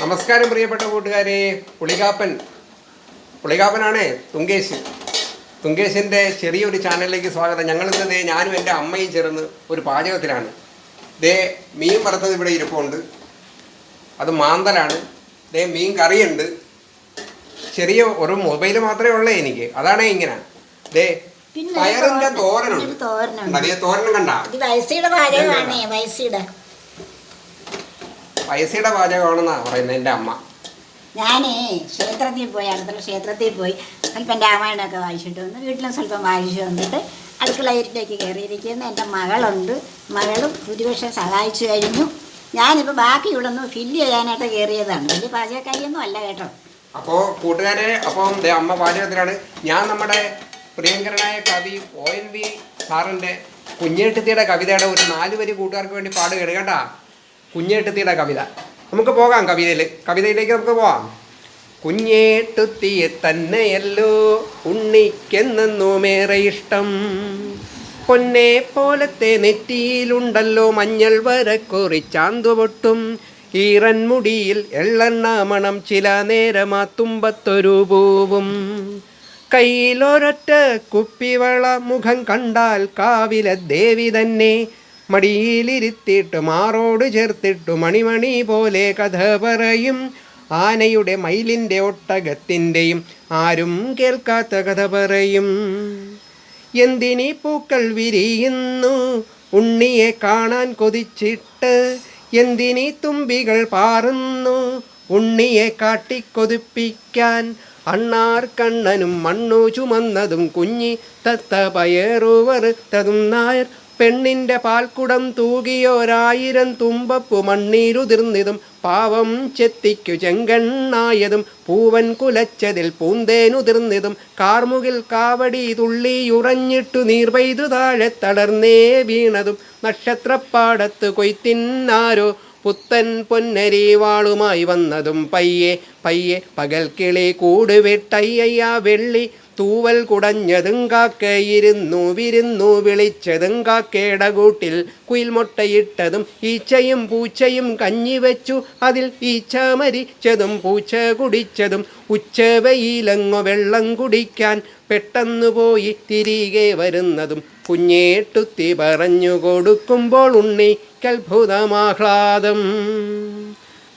നമസ്കാരം പ്രിയപ്പെട്ട കൂട്ടുകാരെ. പുളികാപ്പൻ. പുളികാപ്പനാണേ തുങ്കേശ്. തുങ്കേശിന്റെ ചെറിയൊരു ചാനലിലേക്ക് സ്വാഗതം. ഞങ്ങളിന്ന് ദേ ഞാനും എന്റെ അമ്മയും ചേർന്ന് ഒരു പാചകത്തിലാണ്. ദേ മീൻ വറുത്തത് ഇവിടെ ഇരിപ്പുണ്ട്. അത് മാന്തലാണ്. ദേ മീൻ കറിയുണ്ട്. ചെറിയ ഒരു മൊബൈൽ മാത്രമേ ഉള്ളേ എനിക്ക്. അതാണേ ഇങ്ങനെ. ദേ പയറിന്റെ. തോരനുണ്ട്. തോരനുണ്ട്. തോരനും കണ്ട? വയസ്സിയുടെ പൈസയുടെ പാചകമാണെന്ന പറയുന്നത് എന്റെ അമ്മ. ഞാനേ ക്ഷേത്രത്തിൽ പോയി അടുത്തുള്ള ക്ഷേത്രത്തിൽ പോയി സ്വല്പം രാമായണമൊക്കെ വായിച്ചിട്ട് വന്ന് വീട്ടിലും സ്വല്പം വായിച്ചു വന്നിട്ട് അടുക്കളയിലേക്ക് കയറിയിരിക്കുന്ന എന്റെ മകളുണ്ട്. മകളും ഭൂരിപക്ഷം സഹായിച്ചു കഴിഞ്ഞു. ഞാനിപ്പോൾ ബാക്കി ഇവിടെ നിന്ന് ഫില്ല് ചെയ്യാനായിട്ട് കയറിയതാണ്. വലിയ പാചകക്കാരിയൊന്നും അല്ല കേട്ടോ. അപ്പോൾ കൂട്ടുകാരെ അപ്പം അമ്മ പാചകത്തിലാണ്. ഞാൻ നമ്മുടെ പ്രിയങ്കരനായ കവി ഒ എൻ വി സാറിന്റെ കുഞ്ഞേട്ടത്തിയുടെ കവിതയുടെ ഒരു നാല് വരി കൂട്ടുകാർക്ക് വേണ്ടി പാടുകയാണ്. കേട്ടാ? കുഞ്ഞേട്ടത്തിയുടെ കവിത. നമുക്ക് പോകാം കവിതയിൽ കവിതയിലേക്ക് നമുക്ക് പോകാം കുഞ്ഞേട്ടുത്തിയെ തന്നെയല്ലോ ഉണ്ണിക്കെന്നേറെ ഇഷ്ടം. പൊന്നെ പോലത്തെ നെറ്റിയിലുണ്ടല്ലോ മഞ്ഞൾ വരക്കൊറി ചാന്തുപൊട്ടും. ഈറൻ മുടിയിൽ എള്ളെണ്ണ മണം ചില നേരമാ തുമ്പത്തൊരു പൂവും. കയ്യിലൊരൊറ്റ കുപ്പിവള മുഖം കണ്ടാൽ കാവിലെ ദേവി തന്നെ മടിയിലിരുത്തിയിട്ട് മാറോട് ചേർത്തിട്ടു മണിമണി പോലെ കഥ പറയും. ആനയുടെ മയിലിന്റെ ഒട്ടകത്തിന്റെയും ആരും കേൾക്കാത്ത കഥ പറയും. എന്തിനീ പൂക്കൾ വിരിയുന്നു? ഉണ്ണിയെ കാണാൻ കൊതിച്ചിട്ട് എന്തിനീ തുമ്പികൾ പാറുന്നു? ഉണ്ണിയെ കാട്ടിക്കൊതിപ്പിക്കാൻ അണ്ണാർ കണ്ണനും മണ്ണു ചുമന്നതും കുഞ്ഞി തത്ത പയറുവറുത്തതും നായർ പെണ്ണിന്റെ പാൽക്കുടം തൂകിയോരായിരം തുമ്പപ്പു മണ്ണീരുതിർന്നതും പാവം ചെത്തിക്കു ചെങ്കണ്ണായതും പൂവൻ കുലച്ചതിൽ പൂന്തേനുതിർന്നതും കാർമുകിൽ കാവടി തുള്ളിയുറഞ്ഞിട്ടു നീർ പെയ്തു താഴെ തളർന്നേ വീണതും നക്ഷത്രപ്പാടത്ത് കൊയ്ത്തിന്നാരോ പുത്തൻ പൊന്നരി വാളുമായി വന്നതും പയ്യെ പയ്യെ പകൽ കിളി കൂടുവിട്ടയ്യ വെള്ളി തൂവൽ കുടഞ്ഞതും കാക്കയിരുന്നു വിരുന്നു വിളിച്ചതും കാക്കയുടെ കൂട്ടിൽ കുയിൽ ഈച്ചയും പൂച്ചയും കഞ്ഞി വെച്ചു അതിൽ ഈച്ച മരിച്ചതും പൂച്ച കുടിച്ചതും ഉച്ചവയിലങ്ങോ വെള്ളം കുടിക്കാൻ പെട്ടെന്നു പോയി തിരികെ വരുന്നതും കുഞ്ഞേട്ടുത്തി പറഞ്ഞു കൊടുക്കുമ്പോൾ ഉണ്ണിക്കത്ഭുതമാഹ്ലാദം.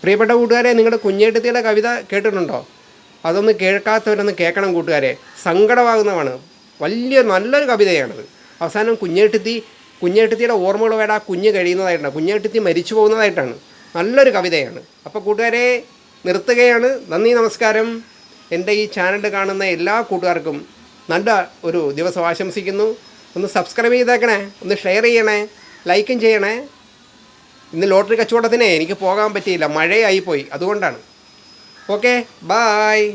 പ്രിയപ്പെട്ട കൂട്ടുകാരെ നിങ്ങളുടെ കുഞ്ഞേട്ടുത്തിയുടെ കവിത കേട്ടിട്ടുണ്ടോ? അതൊന്ന് കേൾക്കാത്തവരൊന്ന് കേൾക്കണം കൂട്ടുകാരെ. സങ്കടമാകുന്നതാണ്. വലിയ നല്ലൊരു കവിതയാണത്. അവസാനം കുഞ്ഞേട്ടുത്തി കുഞ്ഞേട്ടുത്തിയുടെ ഓർമ്മകൾ ആ കുഞ്ഞ് കഴിയുന്നതായിട്ടാണ്. കുഞ്ഞേട്ടുത്തി മരിച്ചു പോകുന്നതായിട്ടാണ്. നല്ലൊരു കവിതയാണ്. അപ്പോൾ കൂട്ടുകാരെ നിർത്തുകയാണ്. നന്ദി നമസ്കാരം. എന്റെ ഈ ചാനൽ കാണുന്ന എല്ലാ കൂട്ടുകാർക്കും നല്ല ഒരു ദിവസം ആശംസിക്കുന്നു. ഒന്ന് സബ്സ്ക്രൈബ് ചെയ്തേക്കണേ. ഒന്ന് ഷെയർ ചെയ്യണേ. ലൈക്കും ചെയ്യണേ. ഇന്ന് ലോട്ടറി കച്ചവടത്തിനെ എനിക്ക് പോകാൻ പറ്റിയില്ല. മഴയായിപ്പോയി അതുകൊണ്ടാണ്. Okay bye